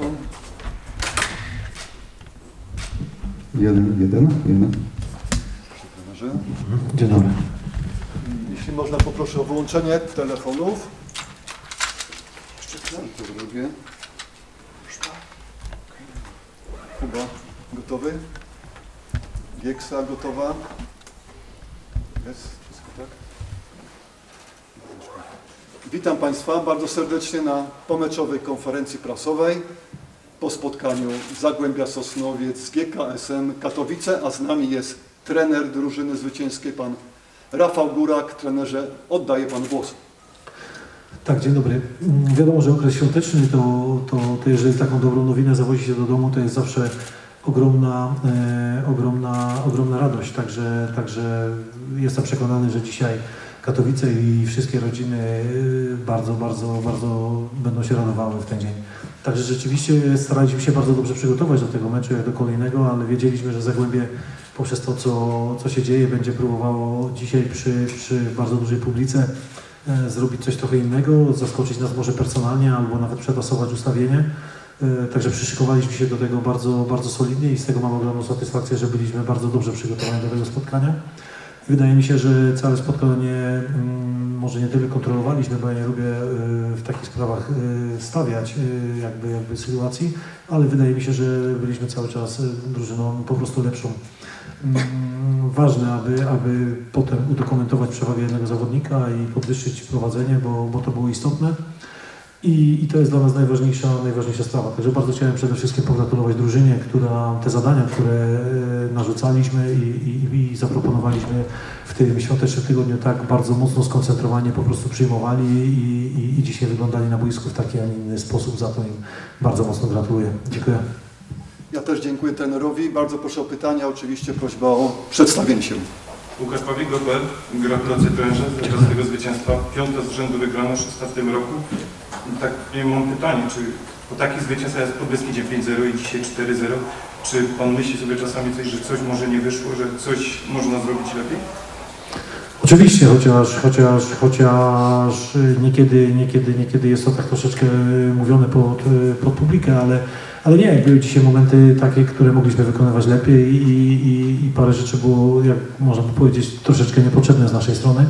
telefon. Jeden, jeden, jeden. Dzień dobry. Jeśli można, poproszę o wyłączenie telefonów. Jeszcze to drugie. Kuba, gotowy? Gieksa gotowa? Jest wszystko tak? Witam Państwa bardzo serdecznie na pomeczowej konferencji prasowej po spotkaniu Zagłębia Sosnowiec z GKS-em Katowice, a z nami jest trener drużyny zwycięskiej, pan Rafał Górak. Trenerze, oddaję Pan głos. Tak, dzień dobry. Mm, Wiadomo, że okres świąteczny to, to, to jeżeli taką dobrą nowinę zawozi się do domu, to jest zawsze ogromna, e, ogromna, ogromna radość. Także, także jestem przekonany, że dzisiaj Katowice i wszystkie rodziny e, bardzo, bardzo, bardzo będą się radowały w ten dzień. Także rzeczywiście staraliśmy się bardzo dobrze przygotować do tego meczu, jak do kolejnego, ale wiedzieliśmy, że Zagłębie poprzez to, co, co się dzieje, będzie próbowało dzisiaj przy, przy bardzo dużej publice e, zrobić coś trochę innego, zaskoczyć nas może personalnie albo nawet przetasować ustawienie. E, Także przyszykowaliśmy się do tego bardzo, bardzo solidnie i z tego mam ogromną satysfakcję, że byliśmy bardzo dobrze przygotowani do tego spotkania. Wydaje mi się, że całe spotkanie mm, może nie tyle kontrolowaliśmy, bo ja nie lubię e, w takich sprawach e, stawiać e, jakby, jakby sytuacji, ale wydaje mi się, że byliśmy cały czas drużyną po prostu lepszą. Mm, Ważne, aby, aby potem udokumentować przewagę jednego zawodnika i podwyższyć prowadzenie, bo, bo to było istotne. I, I to jest dla nas najważniejsza, najważniejsza sprawa. Także bardzo chciałem przede wszystkim pogratulować drużynie, która te zadania, które e, narzucaliśmy i, i, i zaproponowaliśmy w tym świątecznym tygodniu tak bardzo mocno skoncentrowanie po prostu przyjmowali i, i, i dzisiaj wyglądali na boisku w taki, a nie inny sposób. Za to im bardzo mocno gratuluję. Dziękuję. Ja też dziękuję trenerowi. Bardzo proszę o pytania. Oczywiście prośba o przedstawienie się. Łukasz Pawlik. Gratulacje trenerze z tego zwycięstwa. Piąte z rzędu wygrane w 16 roku. Tak mam pytanie, czy po takich zwycięstwach jak po Beskidzie 5-0 i dzisiaj 4-0, czy Pan myśli sobie czasami coś, że coś może nie wyszło, że coś można zrobić lepiej? Oczywiście, chociaż, chociaż, chociaż niekiedy, niekiedy, niekiedy jest to tak troszeczkę mówione pod, pod publikę, ale, ale nie, były dzisiaj momenty takie, które mogliśmy wykonywać lepiej i, i, i parę rzeczy było, jak można by powiedzieć, troszeczkę niepotrzebne z naszej strony.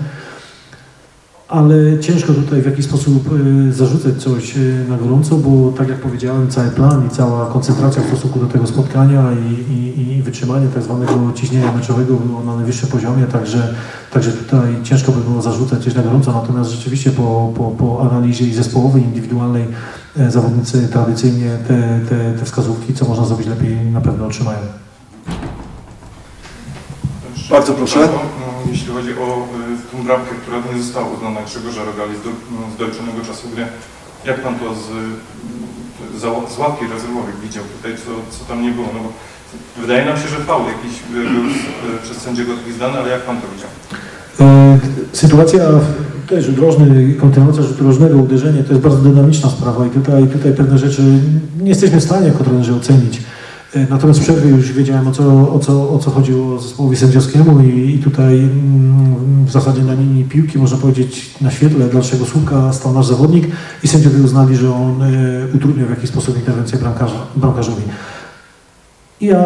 Ale ciężko tutaj w jakiś sposób y, zarzucać coś y, na gorąco, bo tak jak powiedziałem, cały plan i cała koncentracja w stosunku do tego spotkania i, i, i wytrzymanie tak zwanego ciśnienia meczowego było na najwyższym poziomie, także, także tutaj ciężko by było zarzucać coś na gorąco, natomiast rzeczywiście po, po, po analizie zespołowej, indywidualnej e, zawodnicy tradycyjnie te, te, te wskazówki, co można zrobić lepiej, na pewno otrzymają. Bardzo proszę. Jeśli chodzi o y, tą bramkę, która nie została uznana Grzegorza Rogali z, do, no, z czasu gry, jak Pan to z, z, ławki widział tutaj, co, co tam nie było? No bo wydaje nam się, że faul jakiś y, był y, przez sędziego gwizdany, ale jak Pan to widział? E, Sytuacja też rzut rożny, kontynuacja rzutu rożnego, uderzenie to jest bardzo dynamiczna sprawa i tutaj, tutaj pewne rzeczy nie jesteśmy w stanie jako trenerzy ocenić. E, Natomiast w przerwie już wiedziałem o co, o co, o co chodziło zespołowi sędziowskiemu i, i tutaj mm, w zasadzie na linii piłki, można powiedzieć na świetle dalszego słupka stał nasz zawodnik i sędziowie uznali, że on e, utrudniał w jakiś sposób interwencję bramkarza, bramkarzowi. I ja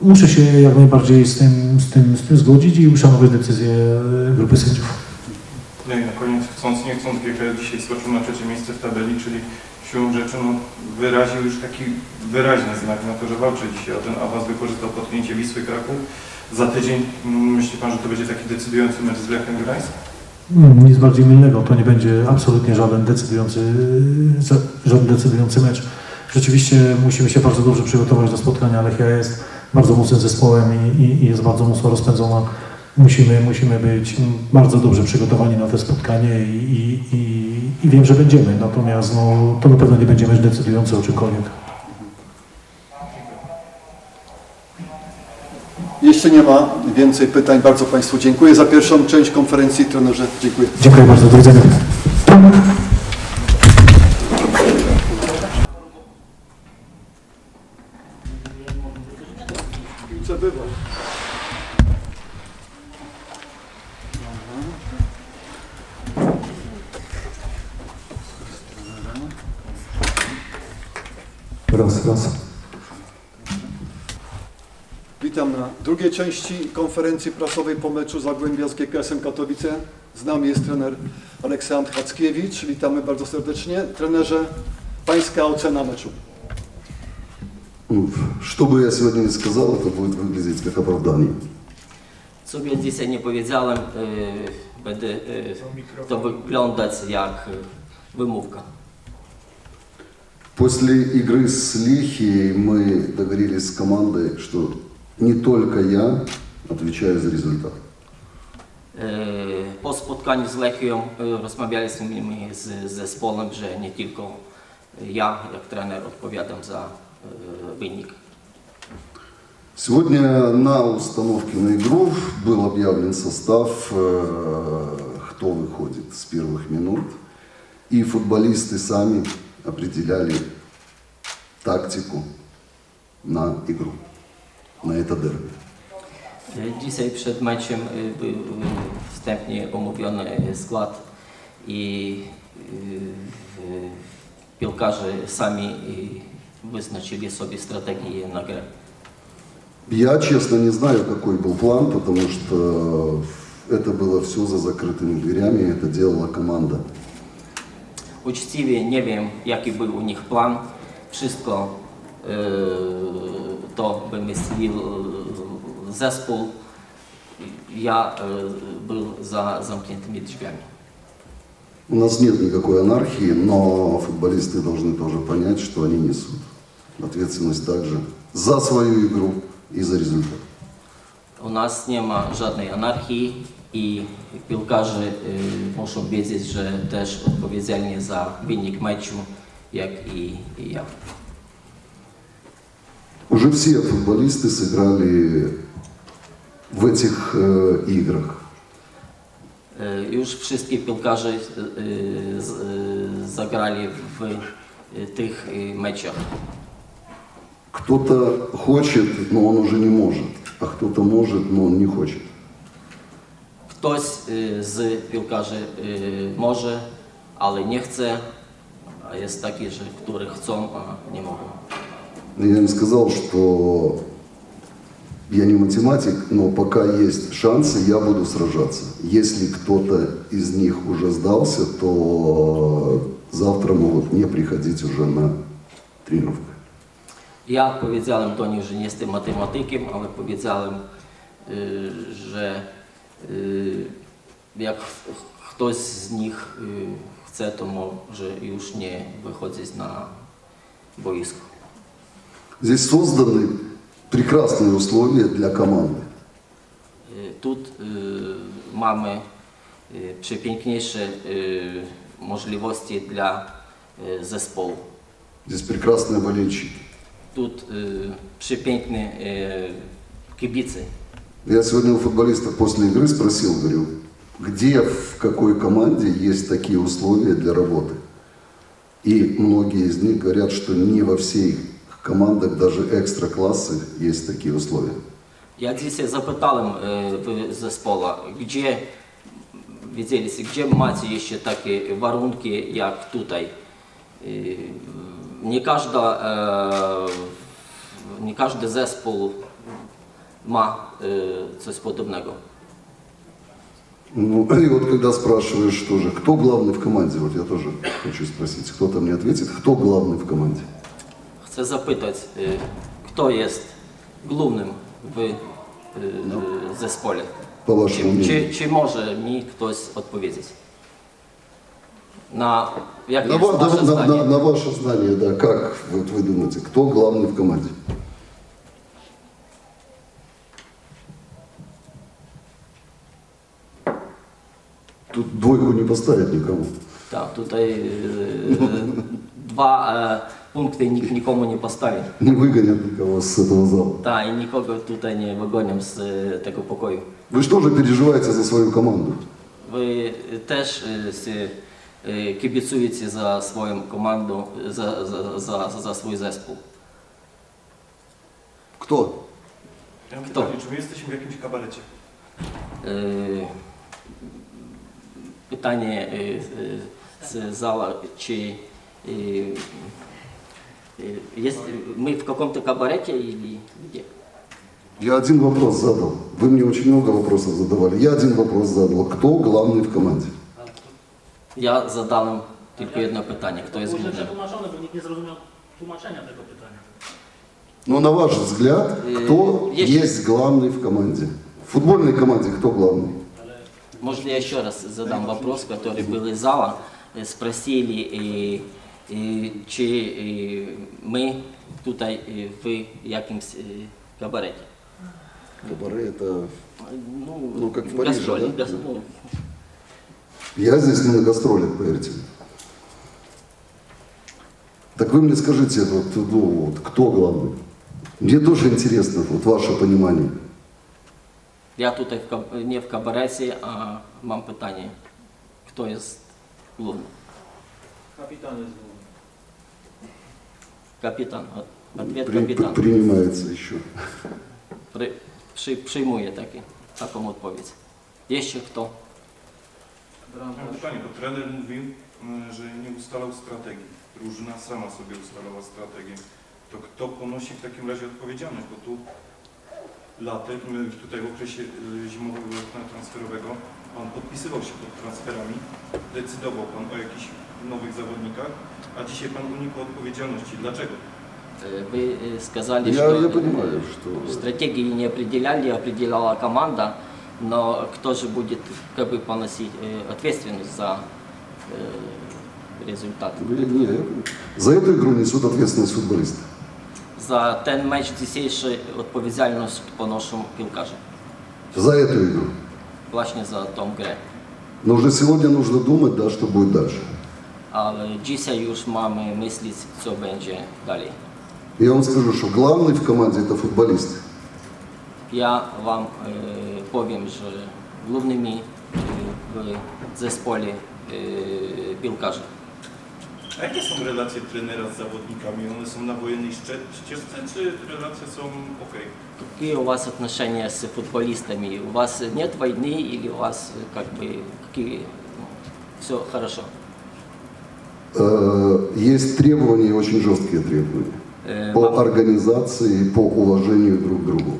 muszę się jak najbardziej z tym, z tym, z tym zgodzić i uszanować decyzję e, grupy sędziów. No i na koniec, chcąc nie chcąc, GKS dzisiaj skoczył na trzecie miejsce w tabeli, czyli siłą rzeczy no, wyraził już taki wyraźny znak na to, że walczy dzisiaj o ten awans, wykorzystał potknięcie Wisły Kraków. Za tydzień myśli Pan, że to będzie taki decydujący mecz z Lechem Gdańsk? Mm, Nic bardziej mylnego, to nie będzie absolutnie żaden decydujący, żaden decydujący mecz. Rzeczywiście musimy się bardzo dobrze przygotować do spotkania. Lechia jest bardzo mocnym zespołem i, i, i jest bardzo mocno rozpędzona. Musimy, musimy być bardzo dobrze przygotowani na to spotkanie i, i, i, wiem, że będziemy. Natomiast no, to na pewno nie będzie mecz decydujący o czymkolwiek. Jeśli nie ma więcej pytań, bardzo Państwu dziękuję za pierwszą część konferencji. Trenerze, dziękuję. Dziękuję bardzo, do widzenia. Raz, raz. Witam na drugiej części konferencji prasowej po meczu Zagłębia z GKS-em Katowice. Z nami jest trener Aleksandr Hackiewicz. Witamy bardzo serdecznie. Trenerze, pańska ocena meczu. Ну, Что бы я сегодня не сказал, это будет выглядеть как оправдание. Co by dzisiaj nie powiedziałem, e, będzie e, to wyglądać jak e, wymówka. После игры с Лихией мы договорились с командой, что не только я отвечаю за результат. E, Po spotkaniu z Lechią e, rozmawialiśmy z zespołem, że nie tylko ja, jak trener, odpowiadam za e, wynik. Сегодня на установке на игру был объявлен состав, э, кто выходит с первых минут. И футболисты сами определяли тактику на игру, на это дерби. Dzisiaj przed meczem był wstępnie omówiony skład i piłkarze sami wyznaczyli sobie strategię na grę. Я, честно, не знаю, какой был план, потому что это было все за закрытыми дверями, это делала команда. Uczciwie nie wiem, jaki był u nich plan. Wszystko e, to wymyślił zespół. Ja e, był za zamkniętymi drzwiami. У нас нет никакой анархии, но футболисты должны тоже понять, что они несут ответственность также за свою игру и за результат. Nas nie ma żadnej anarchii i piłkarze e, muszą wiedzieć, że też odpowiedzialni za wynik meczu, jak i, i ja. Уже все футболисты сыграли в этих э, играх. E, Już wszystkie piłkarze e, z- e, zagrali w e, tych e, meczach. Кто-то хочет, но он уже не может, а кто-то может, но он не хочет. Хтось е, з він каже, е, може, але не хоче, а є такі ж, які хочуть, а не можуть. Ну, я им сказал, что я не математик, но пока есть шансы, я буду сражаться. Если кто-то из них уже сдался, то завтра могут не приходить уже на тренировку. Я пообіцяв їм, то ніж не математиком, але пообіцяв їм, що że e, jak ch- ktoś z nich e, chce, to może już nie wychodzić na boisko. Здесь созданы прекрасные условия для команды. E, Tu mamy e, przepiękniejsze e, możliwości dla e, zespołu. Здесь прекрасные болельщики. Tu przepiękne e, kibice. Я сегодня у футболистов после игры спросил, говорю, где, в какой команде есть такие условия для работы? И многие из них говорят, что не во всех командах, даже экстра-классы, есть такие условия. Ja dzisiaj zapytałem e, w zespole, gdzie widzieliście, gdzie macie jeszcze takie warunki jak tutaj. E, Nie, każda, e, nie każdy zespół ma e, coś podobnego. Ну, и вот когда спрашиваешь тоже, кто главный в команде, вот я тоже хочу спросить, кто-то мне ответит, кто главный в команде? Chcę zapytać, e, kto jest głównym w e, zespole? По вашему Czy, мнению. czy, czy może mi ktoś odpowiedzieć? Na jakie На, jest ва- wasze на- на- zdanie? на- на ваше знание, да, как вот вы думаете, кто главный в команде? Тут двойку не поставить никому. Tak, tutaj e, dwa e, punkty nikt nikomu nie postawi. Не выгонят никого с этого зала. Tak, i nikogo tutaj nie wygonią z e, tego pokoju. Вы что же переживаете за свою команду? Wy też e, się, e, kibicujecie za swoją komandą, za, za, za, za swój zespół. Кто? Ja mam Kto? pytanie, czy my jesteśmy w jakimś kabarecie? E, Pytanie e, e, z zala, czy e, Э, Есть, мы в каком-то кабарете или где? Я один вопрос задал. Вы мне очень много вопросов задавали. Я один вопрос задал. Кто главный в команде? Я задав їм тільки одне питання, хто є Może згоден. przetłumaczone, bo nikt nie zrozumiał tłumaczenia tego pytania. Ну, на ваш взгляд, Э, кто есть- есть главный в команде? В футбольной команде кто главный? Может, я еще раз задам вопрос, который был из зала. Э, Спросили, э, э, чи ми тут в якимсь кабареті. Кабаре это... Ну, Ну, как в Париже, гастролі, да? гас- ну, Я здесь не на гастролях, поверьте. Так вы мне скажите, вот, ну, вот, кто главный? Мне тоже интересно, вот ваше понимание. Я тут в каб- не в кабареті, а mam питання. Хто є головний? Kapitan jest główny. Капітан. От- Ответ При- капітан. принимается еще. При, пrzy, przyjmuję taki, taką odpowiedź. Jeszcze kto? Mam pytanie, bo trener mówił, y, że nie ustalał strategii. Drużyna sama sobie ustalała strategię. To kto ponosi w takim razie odpowiedzialność? Bo tu latem, tutaj w okresie zimowego okna transferowego, pan podpisywał się pod transferami, decydował pan o jakichś nowych zawodnikach, a dzisiaj pan unikł odpowiedzialności. Dlaczego? Вы э, сказали, Я, что я понимаю, что... стратегии не определяли, определяла команда, но кто же будет как бы поносить э, ответственность за э, результат? Не, За эту игру несут ответственность футболисты. За ten mecz dzisiejszy odpowiedzialność ponoszą piłkarze. За эту игру. Właśnie za tą grę. Но уже сегодня нужно думать, да, что будет дальше. Ale dzisiaj już mamy myśleć, co będzie dalej. Я вам скажу, что главный в команде это футболисты. Ja Wam e, powiem, że głównymi e, w zespole e, piłkarzy. A jakie są relacje trenera z zawodnikami? One są na wojennej ście- ścieżce, czy relacje są ok? Какие у вас отношения с футболистами? У вас нет войны или у вас э, как бы какие, все хорошо? Э, Есть требования, очень жесткие требования. Е, По мам- организации, по уважению друг к другу.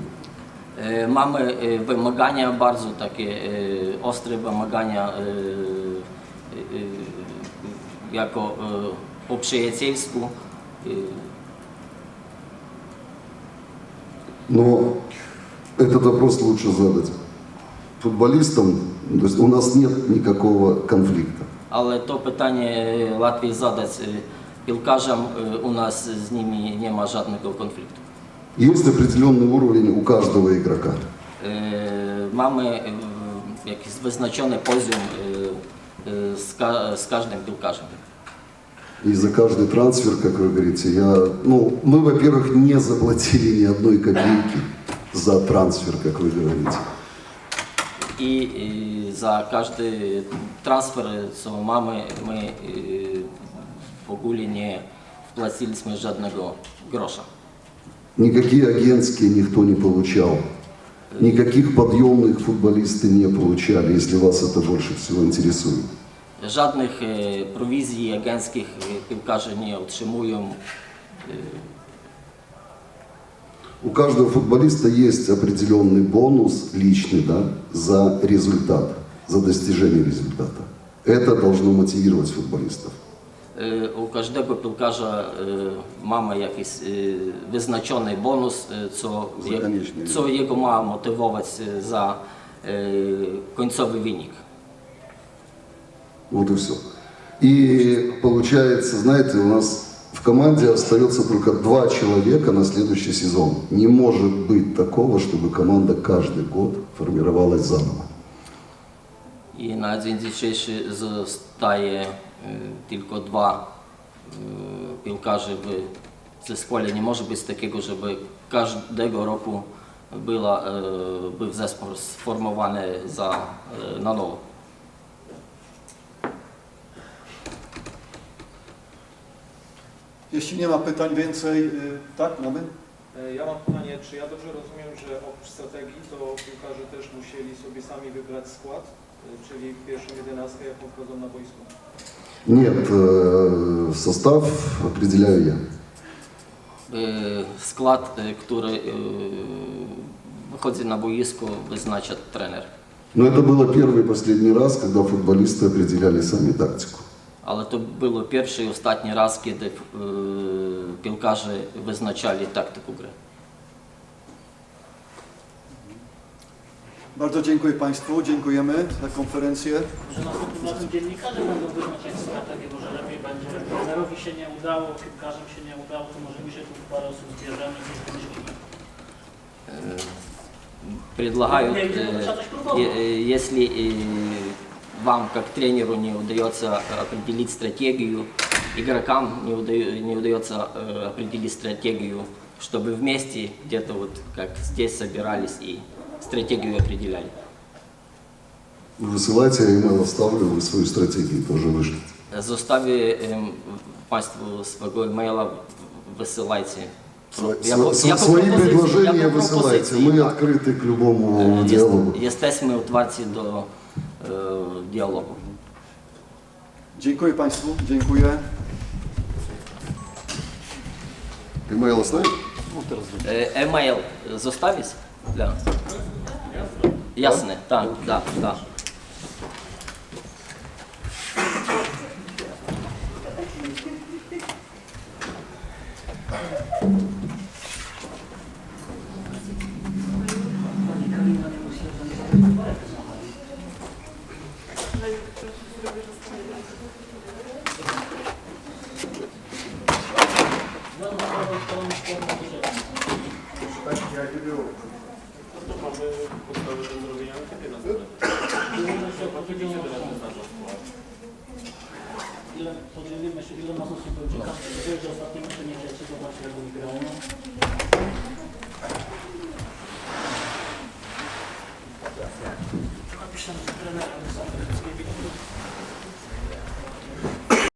e, Mamy e, wymagania, bardzo takie e, ostre wymagania e, e, e, jako e, o przyjacielsku. E, ну, Но этот вопрос лучше задать футболистам. То есть у нас нет никакого конфликта. Але то питання е, Латвії задать е, пілкажам, е, у нас з ними нема жодного конфлікту. Есть определенный уровень у каждого игрока. Mamy jakiś wyznaczony poziom Э, с каждым белкашем. И за каждый трансфер, как вы говорите, я, ну, мы, во-первых, не заплатили ни одной копейки за трансфер, как вы говорите. И, и за каждый трансфер сума мамы мы э, в Огуле не вплатили мы одного гроша. Никакие агентские никто не получал. Никаких подъемных футболисты не получали, если вас это больше всего интересует. Żadnych e, prowizji agenckich e, piłkarze nie otrzymują. У каждого футболиста есть определенный бонус личный да, за результат, за достижение результата. Это должно мотивировать футболистов. E, U każdego piłkarza e, mamy jakiś e, wyznaczony bonus, e, co, je, Zakonieczny. co jego ma motywować e, za e, końcowy wynik. Вот и все. И получается, знаете, у нас в команде остается только два человека на следующий сезон. Не может быть такого, чтобы команда каждый год формировалась заново. I na dzień dzisiejszy zostaje e, tylko dwa e, piłkarze w zespole. Nie może być takiego, żeby każdego roku była, e, był zespół sformowany za, e, na nowo. Jeśli nie ma pytań więcej, tak, mamy? E, Ja mam pytanie, czy ja dobrze rozumiem, że oprócz strategii to piłkarze też musieli sobie sami wybrać skład, e, czyli pierwszą jedenastkę, jaką wchodzą na boisko? Нет, э, состав определяю я. Е, Склад, е, який е, виходить на боїску, визначить тренер. Но это было первый и последний раз, когда футболисты определяли сами тактику. Але то було перший і останній раз, коли е, пілкажі визначали тактику гри. Bardzo dziękuję Państwu, dziękujemy za konferencję. Że następnym razem dziennikarze będą wyznaczać strategię, bo że lepiej będzie. Trenerowi się nie udało, piłkarzom się nie udało, to może my się tu parę osób zbierzemy i wymyślimy. Е, Предлагают, Не, э, ну, что-то ж пробовал. е- э, если э, вам, как тренеру, не удается определить стратегию, игрокам не, уда- не удается э, определить стратегию, чтобы вместе где-то вот как здесь собирались и стратегию определяли. Высылайте, я email оставлю, вы свою стратегию тоже вышлите. Zostawię em, Państwu swego e-maila, wysyłajcie. Сво- Jako- сво- jako свои propozycje- предложения jako высылайте. propozycje, Мы tak. открыты к любому Е, диалогу. єс- Jesteśmy otwarci do e, dialogu. Dziękuję Państwu, dziękuję. Email оставить? E, E-mail zostawić? Dla... Jasne, tak, tak, tak. Ile podzielimy się, ile nas osób będzie